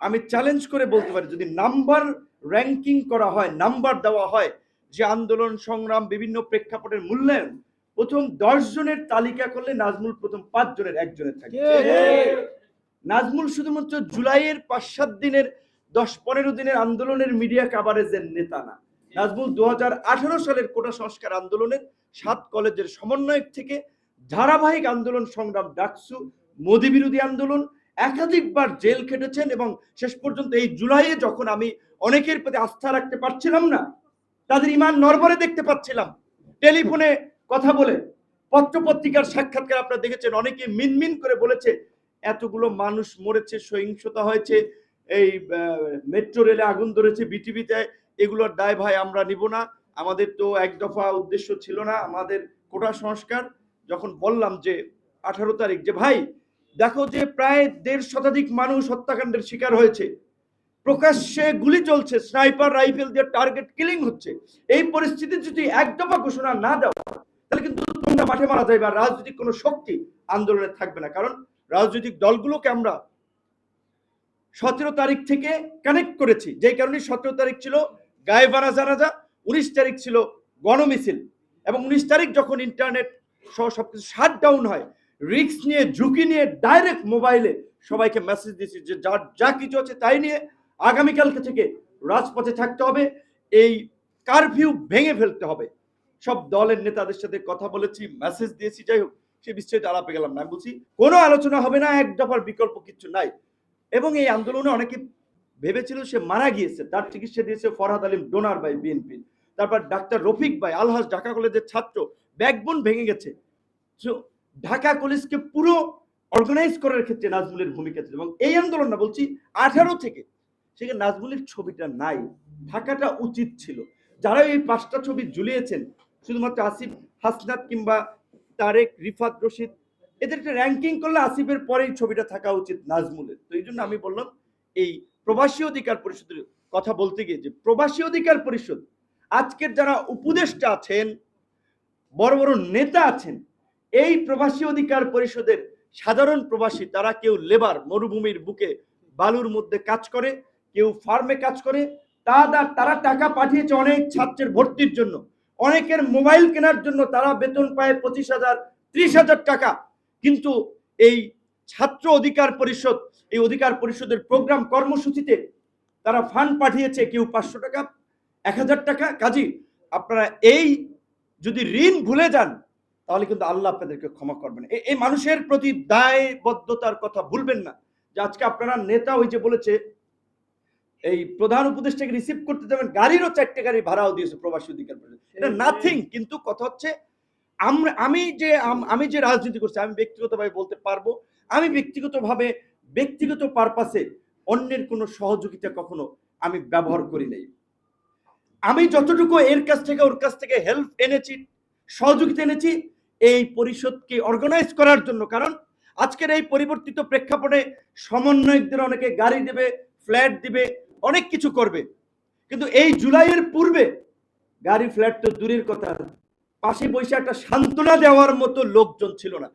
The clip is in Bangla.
আমি চ্যালেঞ্জ করে বলতে পারি যদি নাম্বার র্যাঙ্কিং করা হয় নাম্বার দেওয়া হয় যে আন্দোলন সংগ্রাম বিভিন্ন প্রেক্ষাপটের মূল্যায়ন প্রথম দশ জনের তালিকা করলে নাজমুল প্রথম পাঁচ জনের একজনের থাকে নাজমুল শুধুমাত্র জুলাইয়ের পাঁচ সাত দিনের দশ পনেরো দিনের আন্দোলনের মিডিয়া কাভারেজের নেতা না। নাজমুল দু হাজার আঠারো সালের কোটা সংস্কার আন্দোলনের সাত কলেজের সমন্বয়ক থেকে ধারাবাহিক আন্দোলন সংগ্রাম ডাকসু মোদী বিরোধী আন্দোলন একাধিকবার জেল খেটেছেন এবং শেষ পর্যন্ত এই জুলাইয়ে যখন আমি অনেকের প্রতি আস্থা রাখতে পারছিলাম না, তাদের ইমান নরবরে দেখতে পাচ্ছিলাম। টেলিফোনে কথা বলে পত্রপত্রিকার সাক্ষাৎকার আপনারা দেখেছেন, অনেকে মিনমিন করে বলেছে, এতগুলো মানুষ মরেছে, সহিংসতা হয়েছে, এই মেট্রো রেলে আগুন ধরেছে, বিটিভিতে, এগুলোর দায় ভাই আমরা নিব না। আমাদের তো এক দফা উদ্দেশ্য ছিল না, আমাদের কোটা সংস্কার। যখন বললাম যে, আঠারো তারিখ, যে ভাই দেখো যে প্রায় দেড় শতাধিক মানুষ হত্যাকাণ্ডের শিকার হয়েছে। প্রকাশ্যে গুলি চলছে, স্নাইপার রাইফেল দিয়ে টার্গেট কিলিং হচ্ছে। এই পরিস্থিতি যদি এক দফা ঘোষণা না দাও, তাহলে কিন্তু তোমরা মাঠে মারা যাবে আর রাজনৈতিক কোনো শক্তি আন্দোলনে থাকবে না। কারণ রাজনৈতিক দলগুলোকে আমরা সতেরো তারিখ থেকে কানেক্ট করেছি। যেই কারণে সতেরো তারিখ ছিল গায়েবানা জানাজা, উনিশ তারিখ ছিল গণমিছিল। এবং উনিশ তারিখ যখন ইন্টারনেট সহ সবকিছু শাট ডাউন হয় রিস্ক নিয়ে, ঝুঁকি নিয়ে ডাইরেক্ট মোবাইলে সবাইকে মেসেজ দিয়েছি যে যার যা কিছু আছে তাই নিয়ে আগামীকালকে থেকে রাজপথে থাকতে হবে। এই কারফিউ ভেঙে ফেলতে হবে। সব দলের নেতাদের সাথে কথা বলেছি মেসেজ দিয়েছি, যাই হোক, সে বিষয়টা আলাপে গেলাম না। বলছি, কোনো আলোচনা হবে না, এক দফার বিকল্প কিছু নাই। এবং এই আন্দোলনে অনেকে ভেবেছিল সে মারা গিয়েছে। তার চিকিৎসা দিয়েছে Farhad Alim, donor by BNP. তারপর ডাক্তার রফিক ভাই, আলহাজ ঢাকা কলেজের ছাত্র, ব্যাকবোন ভেঙে গেছে। ঢাকা কলেজকে পুরো অর্গানাইজ করার ক্ষেত্রে নাজমুলের ভূমিকা ছিল এবং এই আন্দোলন না বলছি আঠারো থেকে সেখানে নাজমুলের ছবিটা নাই থাকাটা উচিত ছিল। যারা এই পাঁচটা ছবি ঝুলিয়েছেন, শুধুমাত্র আসিফ হাসনাত কিংবা তারেক, রিফাত রশিদ এদের একটা র্যাঙ্কিং করলে আসিফের পরেই ছবিটা থাকা উচিত নাজমুলের। তো এই জন্য আমি বললাম, এই প্রবাসী অধিকার পরিষদের কথা বলতে গিয়ে যে প্রবাসী অধিকার পরিষদ, আজকের যারা উপদেষ্টা আছেন, বড় বড় নেতা আছেন এই প্রবাসী অধিকার পরিষদের সাধারণ প্রবাসী, তারা কেউ লেবার মরুভূমির বুকে বালুর মধ্যে কাজ করে, কেউ ফার্মে কাজ করে তারা তারা টাকা পাঠিয়েছে অনেক ছাত্রের ভর্তির জন্য। অনেকের মোবাইল কেনার জন্য তারা বেতন পায় পঁচিশ হাজার, ত্রিশ হাজার টাকা। কিন্তু এই ছাত্র অধিকার পরিষদ, এই অধিকার পরিষদের প্রোগ্রাম কর্মসূচিতে তারা ফান্ড পাঠিয়েছে কেউ পাঁচশো টাকা, এক হাজার টাকা। কাজী, আপনারা এই যদি ঋণ ভুলে যান তাহলে কিন্তু আল্লাহ আপনাদেরকে ক্ষমা করবেন। এই মানুষের প্রতি দায়বদ্ধতার কথা ভুলবেন না। যে আজকে আপনারা নেতা ওই যে বলেছে এই প্রধান উপদেষ্টাকে রিসিভ করতে যাবেন গাড়িরও চারটে গাড়ি ভাড়াও দিয়েছে প্রবাসী অধিকার এটা নাথিং কিন্তু কথা হচ্ছে আমরা আমি যে আম- আমি যে রাজনীতি করছি আমি ব্যক্তিগতভাবে বলতে পারব আমি ব্যক্তিগতভাবে ব্যক্তিগত পারপাসে অন্যের কোনো সহযোগিতা কখনো আমি ব্যবহার করি নাই। আমি যতটুকু এর কাছ থেকে ওর কাছ থেকে হেল্প এনেছি সহযোগিতা এনেছি এই পরিষদকে অর্গানাইজ করার জন্য। কারণ আজকের এই পরিবর্তিত প্রেক্ষাপটে সমন্বয়কদের অনেকে গাড়ি দেবে ফ্ল্যাট দিবে, অনেক কিছু করবে। কিন্তু এই জুলাইয়ের পূর্বে গাড়ি ফ্ল্যাট তো দূরের কথা। পাশে বসে একটা সান্ত্বনা দেওয়ার মতো লোকজন ছিল না।